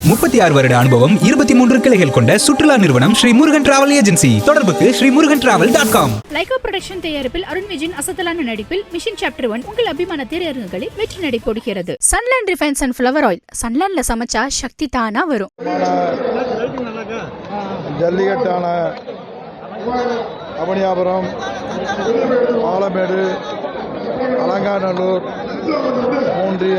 முப்பத்தி ஆறு வருட அனுபவம் இருபத்தி மூன்று கிளைகள் கொண்ட சுற்றுலா நிறுவனம் ஸ்ரீ முருகன் டிராவல் ஏஜென்சி தொடர்புக்கு Sri Murugan travel dot com Lyca production தயாரிப்பில் அருண் விஜயின் அசத்தலான நடிப்பில் மிஷன் சாப்டர் ஒன் உங்கள் அபிமான திரையரங்குகளில் வெற்றி நடை போடுகிறது Sunland refined and flower oil சன்லேண்ட்ல சமைச்சா சக்தி தானா வரும். ஜல்லிக்கட்டான அவனியாபுரம் பாலமேடு அலங்காநல்லூர் மூன்றிய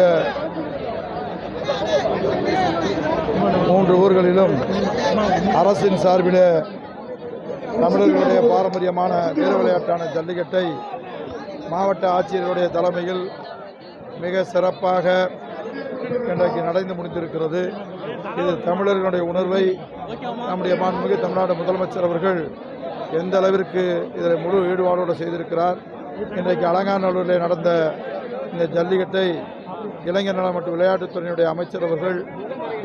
மூன்று ஊர்களிலும் அரசின் சார்பில் தமிழர்களுடைய பாரம்பரியமான வீர விளையாட்டான ஜல்லிக்கட்டை மாவட்ட ஆட்சியருடைய தலைமையில் மிக சிறப்பாக இன்றைக்கு நடந்து முடிந்திருக்கிறது. இது தமிழர்களுடைய உணர்வை நம்முடைய மாண்புமிகு தமிழ்நாடு முதலமைச்சர் அவர்கள் எந்த அளவிற்கு இதில் முழு ஈடுபாடோடு செய்திருக்கிறார். இன்றைக்கு அலங்காநல்லூரில் நடந்த இந்த ஜல்லிக்கட்டை இளைஞர் நலம் மற்றும் விளையாட்டுத்துறையினுடைய அமைச்சர் அவர்கள்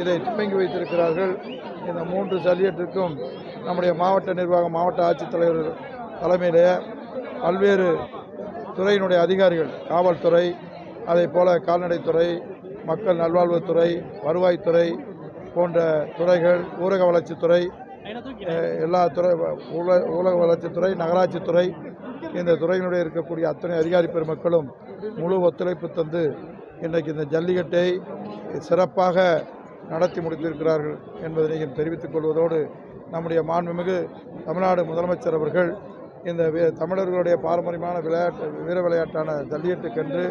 இதை துவங்கி வைத்திருக்கிறார்கள். இந்த மூன்று ஜல்லியட்டிற்கும் நம்முடைய மாவட்ட நிர்வாகம் மாவட்ட ஆட்சித்தலைவர் தலைமையிலே பல்வேறு துறையினுடைய அதிகாரிகள் காவல்துறை அதே போல் கால்நடைத்துறை மக்கள் நல்வாழ்வுத்துறை வருவாய்த்துறை போன்ற துறைகள் ஊரக வளர்ச்சித்துறை எல்லா துறை ஊரக வளர்ச்சித்துறை நகராட்சித்துறை இந்த துறையினுடைய இருக்கக்கூடிய அத்தனை அதிகாரி பெருமக்களும் முழு ஒத்துழைப்பு தந்து இன்றைக்கு இந்த ஜல்லிக்கட்டை சிறப்பாக நடத்தி முடித்திருக்கிறார்கள் என்பதை நீங்கள் தெரிவித்துக் கொள்வதோடு நம்முடைய மாண்புமிகு தமிழ்நாடு முதலமைச்சர் அவர்கள் இந்த தமிழர்களுடைய பாரம்பரியமான விளையாட்டு வீர விளையாட்டான ஜல்லிக்கட்டுக்கென்று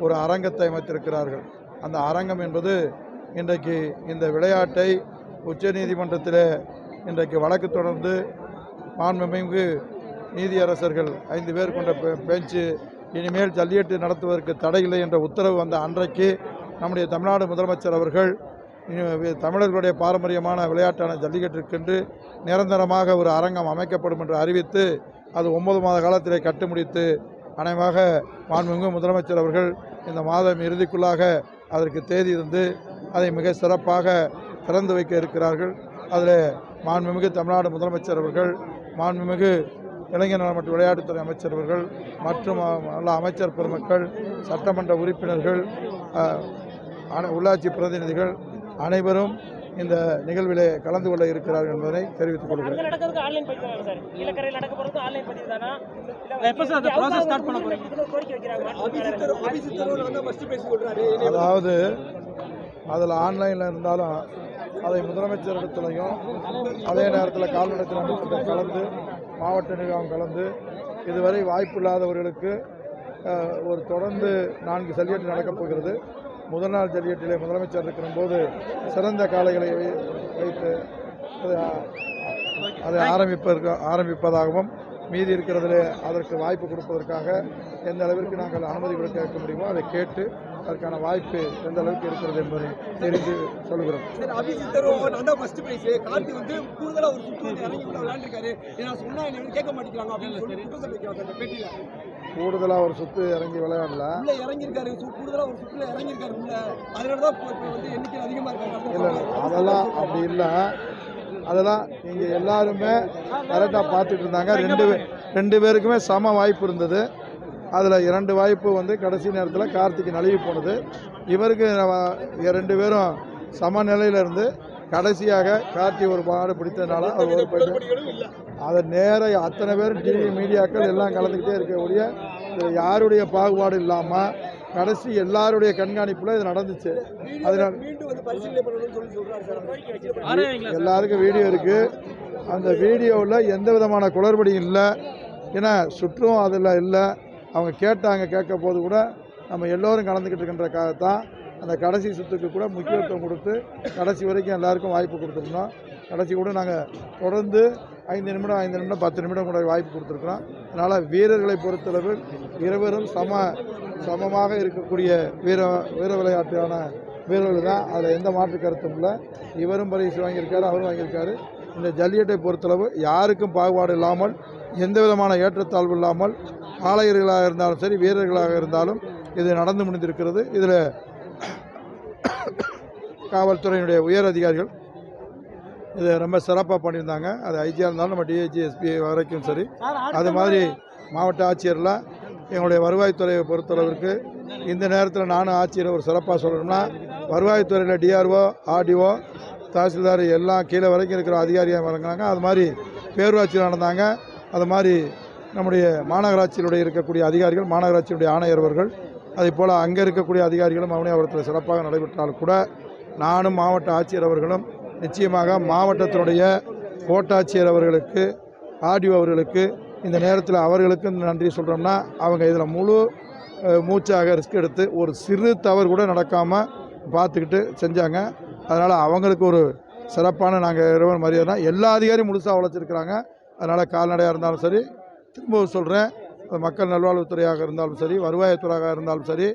ஒரு அரங்கத்தை அமைத்திருக்கிறார்கள். அந்த அரங்கம் என்பது இன்றைக்கு இந்த விளையாட்டை உச்சநீதிமன்றத்தில் இன்றைக்கு வழக்கு தொடர்ந்து மாண்புமிகு நீதியரசர்கள் ஐந்து பேர் கொண்ட பெ- பெஞ்சு இனிமேல் ஜல்லிக்கட்டு நடத்துவதற்கு தடையில்லை என்ற உத்தரவு வந்த அன்றைக்கு நம்முடைய தமிழ்நாடு முதலமைச்சர் அவர்கள் இனி தமிழர்களுடைய பாரம்பரியமான விளையாட்டான ஜல்லிக்கட்டிற்கென்று நிரந்தரமாக ஒரு அரங்கம் அமைக்கப்படும் என்று அறிவித்து அது ஒன்பது மாத காலத்திலே கட்டு முடித்து அனைவாக மாண்புமிகு முதலமைச்சர் அவர்கள் இந்த மாதம் இறுதிக்குள்ளாக அதற்கு தேதி இருந்து அதை மிக சிறப்பாக திறந்து வைக்க இருக்கிறார்கள். அதில் மாண்புமிகு தமிழ்நாடு முதலமைச்சர் அவர்கள் மாண்புமிகு இளைஞர் நல மற்றும் விளையாட்டுத்துறை அமைச்சர் அவர்கள் மற்றும் நல்ல அமைச்சர் பெருமக்கள் சட்டமன்ற உறுப்பினர்கள் உள்ளாட்சி பிரதிநிதிகள் அனைவரும் இந்த நிகழ்விலே கலந்து கொள்ள இருக்கிறார்கள் என்பதனை தெரிவித்துக் கொள்கிறேன். அதாவது அதில் ஆன்லைனில் இருந்தாலும் அதை முதலமைச்சர் இடத்துலையும் அதே நேரத்தில் கால்நடைத்துறை அமைச்சர்கள் கலந்து மாவட்ட நிர்வாகம் கலந்து இதுவரை வாய்ப்பில்லாதவர்களுக்கு ஒரு தொடர்ந்து நான்கு ஜல்லிக்கட்டு நடக்கப் போகிறது. முதல் நாள் ஜல்லிக்கட்டிலே முதலமைச்சர் இருக்கிற போது சிறந்த காளைகளை வை- வைத்து அதை ஆரம்பிப்பதற்கு ஆரம்பிப்பதாகவும் மீதி இருக்கிறதிலே அதற்கு வாய்ப்பு கொடுப்பதற்காக எந்த அளவிற்கு நாங்கள் அனுமதி கொடுக்க கேட்க முடியுமோ அதை கேட்டு அதற்கான வாய்ப்பு எந்த அளவுக்கு இருக்கிறது என்பதை தெரிந்து சொல்கிறோம். கூடுதலா ஒரு இறங்கி கூடுதலாக ஒரு சுற்று இறங்கி விளையாடல. உள்ள இறங்கியிருக்காரு சு- கூடுதலா ஒரு சுற்றுல இறங்கியிருக்காரு உள்ள. அதனால தான் எண்ணிக்கை அதிகமா இருக்காங்க. இல்லை அதெல்லாம் அப்படி இல்லை. அதெல்லாம் இங்கே எல்லாருமே கரெக்டாக பார்த்துட்டு இருந்தாங்க ரெண்டு ரெண்டு பேருக்குமே சம வாய்ப்பு இருந்தது. அதில் இரண்டு வாய்ப்பு வந்து கடைசி நேரத்தில் கார்த்திக் நழுவி போனது. இவருக்கு ரெண்டு பேரும் சமநிலையில் இருந்து கடைசியாக கார்த்தி ஒரு பாடு பிடித்ததுனால அவர் ஒரு போயிட்டு அதை நேர அத்தனை பேரும் டிவி மீடியாக்கள் எல்லாம் கலந்துக்கிட்டே இருக்கக்கூடிய யாருடைய பாகுபாடு இல்லாமல் கடைசி எல்லாருடைய கண்காணிப்பில் இது நடந்துச்சு. அதனால் எல்லாருக்கும் வீடியோ இருக்குது அந்த வீடியோவில் எந்த விதமான குளறுபடியும் இல்லை. ஏன்னா சுற்றும் அதில் இல்லை. அவங்க கேட்டாங்க கேட்க போது கூட நம்ம எல்லோரும் கலந்துக்கிட்டு இருக்கின்றக்காகத்தான் அந்த கடைசி சுற்றுக்கு கூட முக்கியத்துவம் கொடுத்து கடைசி வரைக்கும் எல்லாருக்கும் வாய்ப்பு கொடுத்துருந்தோம். கடைசி கூட நாங்கள் தொடர்ந்து ஐந்து நிமிடம் ஐந்து நிமிடம் பத்து நிமிடம் கூட வாய்ப்பு கொடுத்துருக்குறோம் அதனால் வீரர்களை பொறுத்தளவு இருவரும் சம சமமாக இருக்கக்கூடிய வீர வீர விளையாட்டான வீரர்கள் தான். அதில் எந்த மாற்று கருத்தும் இல்லை. இவரும் பரிசு வாங்கியிருக்காரு அவரும் வாங்கியிருக்காரு. இந்த ஜல்லிக்கட்டை பொறுத்தளவு யாருக்கும் பாகுபாடு இல்லாமல் எந்த விதமான ஏற்றத்தாழ்வு இல்லாமல் ஆலையர்களாக இருந்தாலும் சரி வீரர்களாக இருந்தாலும் இது நடந்து முடிந்திருக்கிறது. இதில் காவல்துறையினுடைய உயர் அதிகாரிகள் இதை ரொம்ப சிறப்பாக பண்ணியிருந்தாங்க. அது ஐஜியாக இருந்தாலும் நம்ம டிஐஜி எஸ்பி வரைக்கும் சரி. அது மாதிரி மாவட்ட ஆட்சியர்லாம் எங்களுடைய வருவாய்த்துறையை பொறுத்தளவிற்கு இந்த நேரத்தில் நானும் ஆட்சியர் ஒரு சிறப்பாக சொல்லணும்னா வருவாய்த்துறையில் டிஆர்ஓ ஆர்டிஓ தாசில்தார் எல்லாம் கீழே வரைக்கும் இருக்கிற அதிகாரியாக வழங்கினாங்க. அது மாதிரி பேரூராட்சியில் நடந்தாங்க. அது மாதிரி நம்முடைய மாநகராட்சியினுடைய இருக்கக்கூடிய அதிகாரிகள் மாநகராட்சியினுடைய ஆணையர் அவர்கள் அதே போல் அங்கே இருக்கக்கூடிய அதிகாரிகளும் அவனியாபுரத்தில் சிறப்பாக நடைபெற்றாலும் கூட நானும் மாவட்ட ஆட்சியர் அவர்களும் நிச்சயமாக மாவட்டத்தினுடைய கோட்டாட்சியர் அவர்களுக்கு ஆர்டிஓ அவர்களுக்கு இந்த நேரத்தில் அவர்களுக்கு நன்றி சொல்கிறோம்னா அவங்க இதில் முழு மூச்சாக ரிஸ்க் எடுத்து ஒரு சிறு தவறு கூட நடக்காமல் பார்த்துக்கிட்டு செஞ்சாங்க. அதனால் அவங்களுக்கு ஒரு சிறப்பான நாங்கள் இறைவன் மரியாதை எல்லா அதிகாரியும் முழுசாக உழைச்சிருக்கிறாங்க. அதனால் கால்நடையாக இருந்தாலும் சரி திரும்பவும் சொல்கிறேன் மக்கள் நல்வாழ்வுத்துறையாக இருந்தாலும் சரி வருவாய்த்துறையாக இருந்தாலும் சரி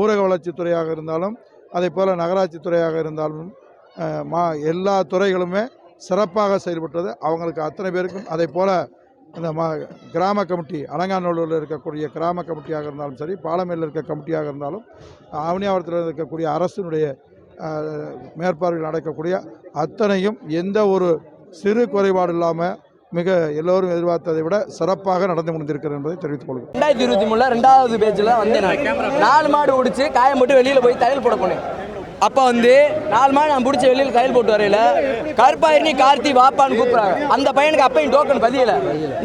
ஊரக வளர்ச்சித்துறையாக இருந்தாலும் அதே போல் நகராட்சி துறையாக இருந்தாலும் மா எல்லா துறைகளுமே சிறப்பாக செயல்பட்டது. அவங்களுக்கு அத்தனை பேருக்கும் அதே போல் இந்த மா கிராம கமிட்டி அலங்காநல்லூரில் இருக்கக்கூடிய கிராம கமிட்டியாக இருந்தாலும் சரி பாலமேலில் இருக்க கமிட்டியாக இருந்தாலும் அவனியாவரத்தில் இருக்கக்கூடிய அரசினுடைய மேற்பார்வையில் நடக்கக்கூடிய அத்தனையும் எந்த ஒரு சிறு குறைபாடு இல்லாமல் மிக எல்லோரும் எதிர்பார்த்ததை விட சிறப்பாக நடந்து முடிந்திருக்கிறது என்பதை தெரிவித்துக் கொள்கிறேன். ரெண்டாயிரத்தி இருபத்தி மூணுல ரெண்டாவது பேஜில் வந்து நாலு மாடு பிடிச்சி காயம் போட்டு வெளியில் போய் தையல் போட போனேன். அப்போ வந்து நாலு மாடு நான் பிடிச்ச வெளியில் கையில் போட்டு வரையில கருப்பாயிரணி கார்த்தி வாப்பான்னு கூப்பிட்றாங்க. அந்த பையனுக்கு அப்பையும் டோக்கன் பதியலை.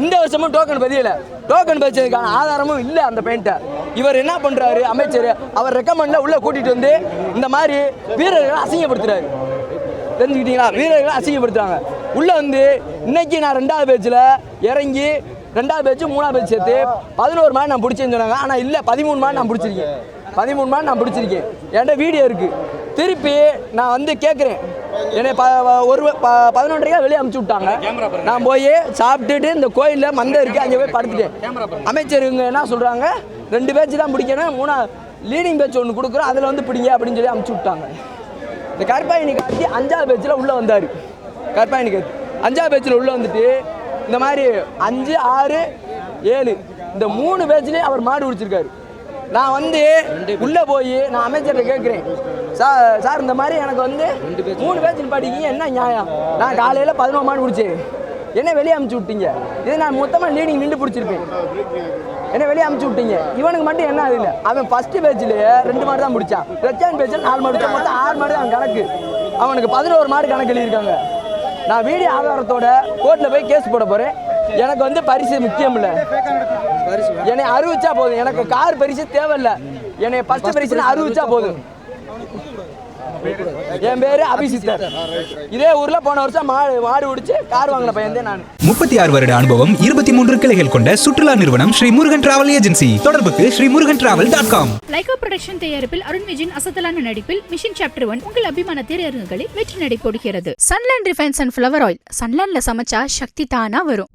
இந்த வருஷமும் டோக்கன் பதியலை. டோக்கன் பதிச்சதுக்கான ஆதாரமும் இல்லை அந்த பையன்ட்ட இவர் என்ன பண்ணுறாரு அமைச்சர் அவர் ரெக்கமெண்ட்ல உள்ளே கூட்டிகிட்டு வந்து இந்த மாதிரி வீரர்களை அசிங்கப்படுத்துறாரு. தெரிஞ்சுக்கிட்டீங்களா? வீரர்களை அசிங்கப்படுத்துறாங்க. உள்ளே வந்து இன்னைக்கு நான் ரெண்டாவது பேச்சில் இறங்கி ரெண்டாவது பேச்சு மூணாவது பேச்சு சேர்த்து பதினோரு மாடு நான் பிடிச்சேன்னு சொன்னாங்க. ஆனால் இல்லை பதிமூணு மாடு நான் பிடிச்சிருக்கேன். பதிமூணு மாடு நான் பிடிச்சிருக்கேன். என்கிட்ட வீடியோ இருக்குது திருப்பி நான் வந்து கேட்குறேன் என்னை ப ஒரு ப பதினொன்றரைக்கா வெளியே அமுச்சு விட்டாங்க. நான் போய் சாப்பிட்டுட்டு இந்த கோயிலில் மந்தை இருக்குது அங்கே போய் படுத்துட்டேன். அமைச்சருங்க என்ன சொல்கிறாங்க ரெண்டு பேட்ச் தான் பிடிக்கணும் மூணா லீடிங் பேட்ச் ஒன்று கொடுக்குறோம் அதில் வந்து பிடிங்க அப்படின்னு சொல்லி அமுச்சு விட்டாங்க. இந்த கருப்பாயினி கார்த்தி அஞ்சாவது பேச்சில் உள்ளே வந்தார். கருப்பாயினி கார்த்தி. அஞ்சாவது பேச்சில் உள்ளே வந்துட்டு இந்த மாதிரி அஞ்சு ஆறு ஏழு இந்த மூணு பேச்சிலையும் அவர் மாடு பிடிச்சிருக்காரு நான் வந்து உள்ளே போய் நான் அமைச்சர்கிட்ட கேட்குறேன். சார் சார் இந்த மாதிரி எனக்கு வந்து மூணு பேச்சில் படிக்கீங்க என்ன நியாயம்? நான் காலையில் பதினோரு மாடு பிடிச்சேன் என்ன வெளியே அமுச்சு விட்டீங்க. இது நான் மொத்தமாக லீடிங் நின்று பிடிச்சிருப்பேன். என்ன வெளியே அமுச்சு விட்டீங்க. இவனுக்கு மட்டும் என்ன ஆகுது அவன் ஃபர்ஸ்ட் பேஜ்லயே ரெண்டு மாடு தான் முடிச்சான். செகண்ட் பேஜ்ல நாலு மாடு முடிச்சான். மொத்தம் ஆறு மாடு தான் கணக்கு. அவனுக்கு பதினோரு மாடு கணக்கு எழுதியிருக்காங்க. நான் வீடியோ ஆதாரத்தோட கோர்ட்டில் போய் கேஸ் போட போறேன். எனக்கு வந்து பரிசு முக்கியம் இல்லை என்னை அறிவிச்சா போதும். எனக்கு கார் பரிசு தேவையில்ல. என்னை ஃபர்ஸ்ட் பரிசு அறிவிச்சா போதும். என் பேரு அபிசித்தர் இதே ஊர்ல போன வருஷம் மாடு மாடு பிடிச்சி கார் வாங்கின பையன் தான் நான். முப்பத்தி ஆறு வருட அனுபவம் இருபத்தி மூன்று கிளைகள் கொண்ட சுற்றுலா நிறுவனம் ஸ்ரீ முருகன் டிராவல் ஏஜென்சி. தொடர்புக்கு Sri Murugan travel dot com. Lyca production தயாரிப்பில் அருண் விஜயின் அசத்தலான நடிப்பில் மிஷன் சாப்டர் ஒன் உங்கள் அபிமான திரையரங்குகளில் வெற்றி நடை போடுகிறது. Sunland refined and flower oil சன்லேண்ட்ல சமைச்சா சக்தி தானா வரும்.